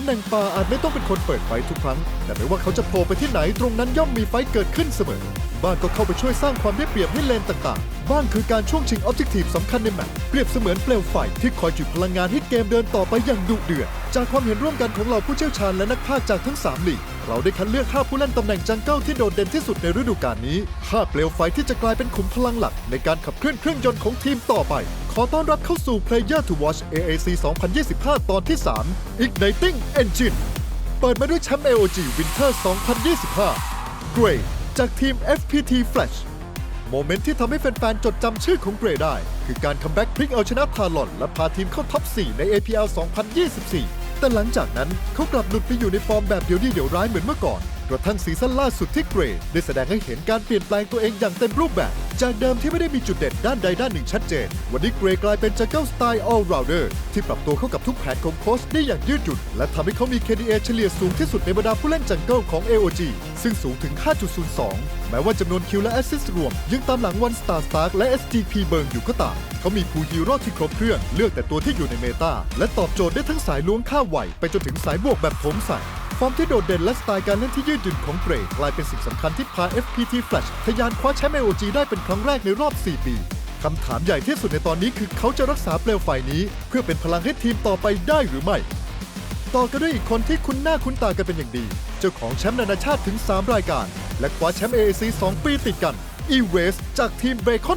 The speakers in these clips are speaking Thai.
ำแหน่งป่าอาจไม่ต้องเป็นคนเปิดไฟทุกครั้ง แต่ไม่ว่าเขาจะโผล่ไปที่ไหนตรงนั้นย่อมมีไฟเกิดขึ้นเสมอ บ้างก็เข้าไปช่วยสร้างความได้เปรียบให้เลนต่างๆ บ้างคือการช่วงชิงออบเจกตีฟสำคัญในแมตช์เปรียบเสมือนเปลวไฟที่คอยจุดพลังงานให้เกมเดินต่อไปอย่างดุเดือด จากความเห็นร่วมกันของเหล่าผู้เชี่ยวชาญและนักพากย์จากทั้ง 3 ลีก เราได้คัดเลือก 5 ผู้เล่นตำแหน่งจังเกิลที่โดดเด่นที่สุดในฤดูกาลนี้ 5 เปลวไฟที่จะกลายเป็นขุมพลังหลัก ในการขับเคลื่อนเครื่องยนต์ของทีมต่อไป ขอต้อนรับเข้าสู่ Player to Watch AAC 2025 ตอนที่ 3 Igniting Engine เปิดมาด้วยแชมป์ AOG Winter 2025 Gray จากทีม FPT Flash โมเมนต์ที่ทำให้แฟนๆ จดจำชื่อของเกรได้ คือการคัมแบ็กพลิกเอาชนะทารอน และพาทีมเข้าท็อป 4 ใน APL 2024 แต่หลังจากนั้นเขากลับหลุดไปอยู่ในฟอร์มแบบเดียวดีเดียวร้ายเหมือนเมื่อก่อน กระทั่งซีซั่นล่าสุดที่เกรย์ได้แสดงให้เห็นการเปลี่ยนแปลงตัวเองอย่างเต็มรูปแบบ จากเดิมที่ไม่ได้มีจุดเด่นด้านใดด้านหนึ่งชัดเจน วันนี้เกรย์กลายเป็นจังเกิลสไตล์ all rounder ที่ปรับตัวเข้ากับทุกแผนของโค้ชได้อย่างยืดหยุ่นและทำให้เขามี KDA เฉลี่ยสูงที่สุดในบรรดาผู้เล่นจังเกิลของ AOG ซึ่งสูงถึง 5.02 แม้ว่าจำนวนคิวและแอสซิสต์รวม ยังตามหลังวันสตาร์สตาร์และ SGP เบิร์นอยู่ก็ตามเขามีพูลฮีโร่ที่ครบเครื่องเลือกแต่ตัวที่อยู่ในเมตาและตอบโจทย์ได้ทั้งสายล้วงข้าวไหวไปจนถึงสายบวกแบบโถมใส่ ฟอร์มที่โดดเด่นและสไตล์การเล่นที่ยืดหยุ่นของเกรย์กลายเป็นสิ่งสำคัญที่พา FPT Flash ทะยานคว้าแชมป์ AOG ได้เป็นครั้งแรกในรอบ 4 ปีคำถามใหญ่ที่สุดในตอนนี้คือเขาจะรักษาเปลวไฟนี้ เพื่อเป็นพลังให้ทีมต่อไปได้หรือไม่ ต่อกันด้วยอีกคนที่คุ้นหน้าคุ้นตากันเป็นอย่างดี เจ้าของแชมป์นานาชาติถึง 3 รายการ และคว้าแชมป์ AAC 2 ปีติดกัน e r a s e จากทีมเบค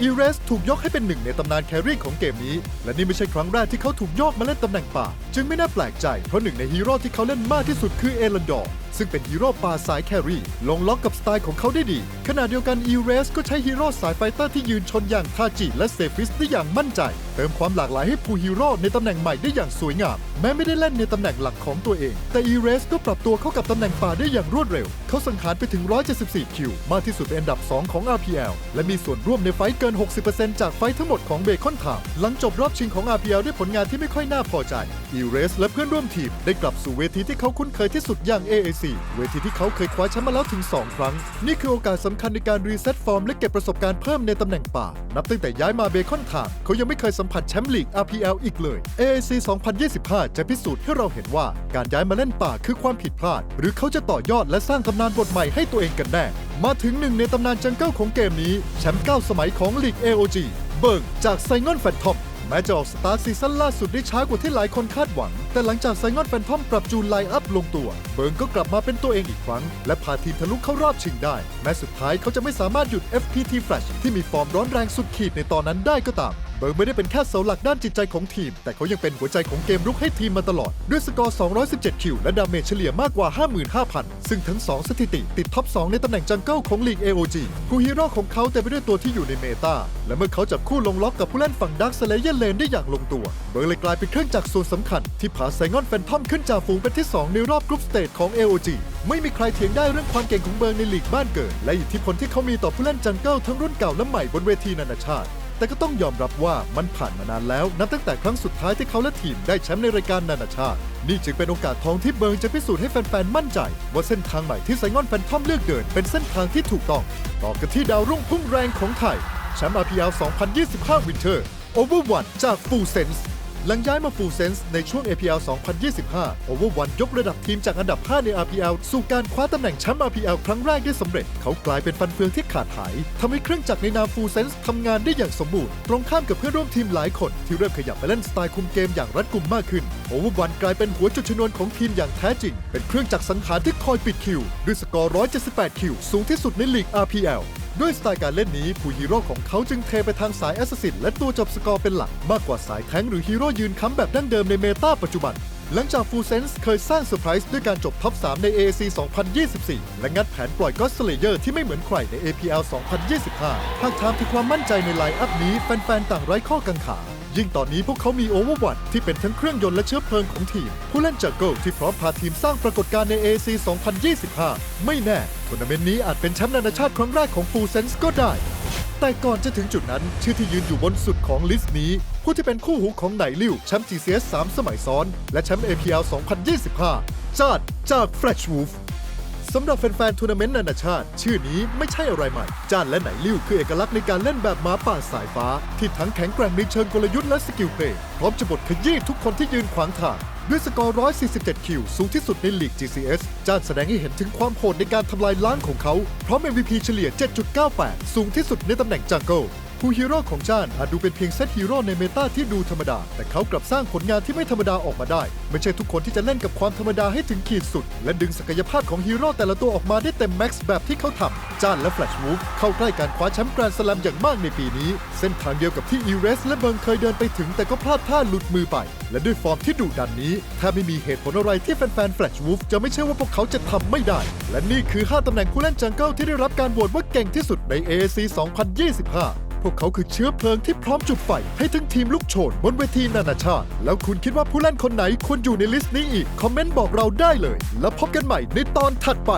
อีเรสถูกยกให้เป็นหนึ่งในตำนานแครี่ของเกมนี้ และนี่ไม่ใช่ครั้งแรกที่เขาถูกยกมาเล่นตำแหน่งป่า จึงไม่น่าแปลกใจ เพราะหนึ่งในฮีโร่ที่เขาเล่นมากที่สุดคือเอลันดอร์ซึ่งเป็นฮีโร่ป่าสายแครี่ลงล็อกกับสไตล์ของเขาได้ดี ขณะเดียวกันอีเรสก็ใช้ฮีโร่สายไฟเตอร์ที่ยืนชนอย่างทาจิและเซฟิสได้อย่างมั่นใจ เติมความหลากหลายให้ผู้ฮีโร่ในตำแหน่งใหม่ได้อย่างสวยงาม แม้ไม่ได้เล่นในตำแหน่งหลักของตัวเอง แต่ e r a s e ก็ปรับตัวเข้ากับตำแหน่งป่าได้อย่างรวดเร็ว เขาสังหารไปถึง 174 คิว มากที่สุดเป็นอันดับ 2 ของ RPL และมีส่วนร่วมในไฟท์เกิน 60%จากไฟท์ทั้งหมดของเบคอนไทม์หลังจบรอบชิงของ RPL ด้วยผลงานที่ไม่ค่อยน่าพอใจ e r a s e และเพื่อนร่วมทีมได้กลับสู่เวทีที่เขาคุ้นเคยที่สุดอย่าง AAC เวทีที่เขาเคยคว้าแชมป์มาแล้วถึง 2 ครั้ง นี่คือโอกาสสำคัญในการรีเซ็ตฟอร์มและเก็บประสบการณ์เพิ่มในตำแหน่งป่า นับตั้งแต่ย้ายมาเบคอนไทม์เขายังไม่เคยสัมผัสแชมป์ลีก RPL อีกเลย AAC 2025 จะพิสูจน์ให้เราเห็นว่า การย้ายมาเล่นป่าคือความผิดพลาด หรือเขาจะต่อยอดและสร้างตำนานบทใหม่ให้ตัวเองกันแน่ มาถึงหนึ่งในตำนานจังเกิลของเกมนี้แชมป์9สมัยของลีก AOG เบิร์กจากไซงอนแฟนทอมแม้จะออกสตาร์ทซีซั่นล่าสุดได้ช้ากว่าที่หลายคนคาดหวัง แต่หลังจากไซงอนแฟนทอมปรับจูนไลน์อัพลงตัว เบิร์นก็กลับมาเป็นตัวเองอีกครั้ง และพาทีมทะลุเข้ารอบชิงได้ แม้สุดท้ายเขาจะไม่สามารถหยุด FPT Flash ที่มีฟอร์มร้อนแรงสุดขีดในตอนนั้นได้ก็ตาม เบิร์นไม่ได้เป็นแค่เสาหลักด้านจิตใจของทีม แต่เขายังเป็นหัวใจของเกมรุกให้ทีมมาตลอด ด้วยสกอร์ 217 คิว และดาเมจเฉลี่ยมากกว่า 55,000 ซึ่งทั้ง 2 สถิติติดท็อป 2 ในตำแหน่งจังเกิลของลีก AOG ผู้ฮีโร่ของเขาเต็มไปด้วยตัวที่อยู่ในเมตาและเมื่อเขาจับคู่ลงล็อกกับผู้เล่นฝั่งดักสเลเยอร์เลนได้อย่างลงตัว เบิร์นเลยกลายเป็นเครื่องจักรส่วนสำคัญ ที่พาไซงอนแฟนทอมขึ้นจากฝูงเป็นที่ 2 ในรอบกรุ๊ปสเตจของ AOG ไม่มีใครเถียงได้เรื่องความเก่งของเบิร์นในลีกบ้านเกิด และอิทธิพลที่เขามีต่อผู้เล่นจังเกิลทั้งรุ่นเก่าและใหม่บนเวทีนานาชาติ แต่ก็ต้องยอมรับว่ามันผ่านมานานแล้ว นับตั้งแต่ครั้งสุดท้ายที่เขาและทีมได้แชมป์ในรายการนานาชาติ นี่จึงเป็นโอกาสทองที่เบิร์นจะพิสูจน์ให้แฟนๆ มั่นใจ ว่าเส้นทางใหม่ที่ไซงอนแฟนทอมเลือกเดิน เป็นเส้นทางที่ถูกต้อง ต่อกันที่ดาวรุ่งพุ่งแรงของไทยแชมป์ RPL 2025 Winter Over One จาก Full Sense หลังย้ายมา Full Sense ในช่วง APL 2025 Over One ยกระดับทีมจากอันดับ 5 ใน RPL สู่การคว้าตำแหน่งแชมป์ RPL ครั้งแรกได้สำเร็จ เขากลายเป็นฟันเฟืองที่ขาดหายทำให้เครื่องจักรในนาม Full Sense ทำงานได้อย่างสมบูรณ์ ตรงข้ามกับเพื่อนร่วมทีมหลายคนที่เริ่มขยับไปเล่นสไตล์คุมเกมอย่างรัดกุมมากขึ้น Over One กลายเป็นหัวจุดชนวนของทีมอย่างแท้จริง เป็นเครื่องจักรสังหารที่คอยปิดคิวด้วยสกอร์ 178 คิว สูงที่สุดในลีก RPL ด้วยสไตล์การเล่นนี้ผู้ฮีโร่ของเขาจึงเทไปทางสายแอสซิสและตัวจบสกอร์เป็นหลัก มากกว่าสายแทงหรือฮีโร่ยืนค้ำแบบดั้งเดิมในเมตาปัจจุบัน หลังจากฟูเซนส์เคยสร้างเซอร์ไพรส์ด้วยการจบท็อป 3 ใน AAC 2024 และงัดแผนปล่อยก็สเลเยอร์ที่ไม่เหมือนใครใน APL 2025หากถามถึงความมั่นใจในไลน์อัพนี้แฟนๆต่างไร้ข้อกังขา ยิ่งตอนนี้พวกเขามีโอเวอร์วัตที่เป็นทั้งเครื่องยนต์และเชื้อเพลิงของทีม ผู้เล่นจากเกิลที่พร้อมพาทีมสร้างปรากฏการณ์ใน AC 2025 ไม่แน่ทัวร์นาเมนต์นี้อาจเป็นแชมป์นานาชาติครั้งแรกของฟูเซนส์ก็ได้ แต่ก่อนจะถึงจุดนั้น ชื่อที่ยืนอยู่บนสุดของลิสต์นี้ ผู้ที่เป็นคู่หูของไหนลิวแชมป์ GCS 3 สมัยซ้อน และแชมป์ APL 2025 จาดจาก Flash Wolf สำหรับแฟนๆทัวร์นาเมนต์นานาชาติ ชื่อนี้ไม่ใช่อะไรใหม่ จานและไหนลิ้วคือเอกลักษณ์ในการเล่นแบบหมาป่าสายฟ้า ที่ทั้งแข็งแกร่งในเชิงกลยุทธ์และสกิลเพลย์พร้อมจะบดขยี้ทุกคนที่ยืนขวางทางด้วยสกอร์ 147 คิว สูงที่สุดในลีก GCS จานแสดงให้เห็นถึงความโหดในการทำลายล้างของเขา พร้อม MVP เฉลี่ย 7.98 สูงที่สุดในตำแหน่งจังเกิล ผู้ฮีโร่ของจ้านอาจดูเป็นเพียงเซตฮีโร่ในเมตาที่ดูธรรมดา แต่เขากลับสร้างผลงานที่ไม่ธรรมดาออกมาได้ ไม่ใช่ทุกคนที่จะเล่นกับความธรรมดาให้ถึงขีดสุด และดึงศักยภาพของฮีโร่แต่ละตัวออกมาได้เต็มแม็กซ์แบบที่เขาทำจ้านและแฟลชวูฟเข้าใกล้การคว้าแชมป์แกรนด์สแลมอย่างมากในปีนี้ เส้นทางเดียวกับที่อีเรสและเบิร์นเคยเดินไปถึงแต่ก็พลาดท่าหลุดมือไป และด้วยฟอร์มที่ดุดันนี้ถ้าไม่มีเหตุผลอะไรที่แฟนๆแฟลชวูฟจะไม่เชื่อว่าพวกเขาจะทำไม่ได้ และนี่คือ 5ตำแหน่งผู้เล่นจังเกิลที่ได้รับการโหวตว่าเก่งที่สุดใน AAC 2025 พวกเขาคือเชื้อเพลิงที่พร้อมจุดไฟ ให้ทั้งทีมลูกโชนบนเวทีนานาชาติ แล้วคุณคิดว่าผู้เล่นคนไหนควรอยู่ในลิสต์นี้อีก คอมเมนต์บอกเราได้เลย แล้วพบกันใหม่ในตอนถัดไป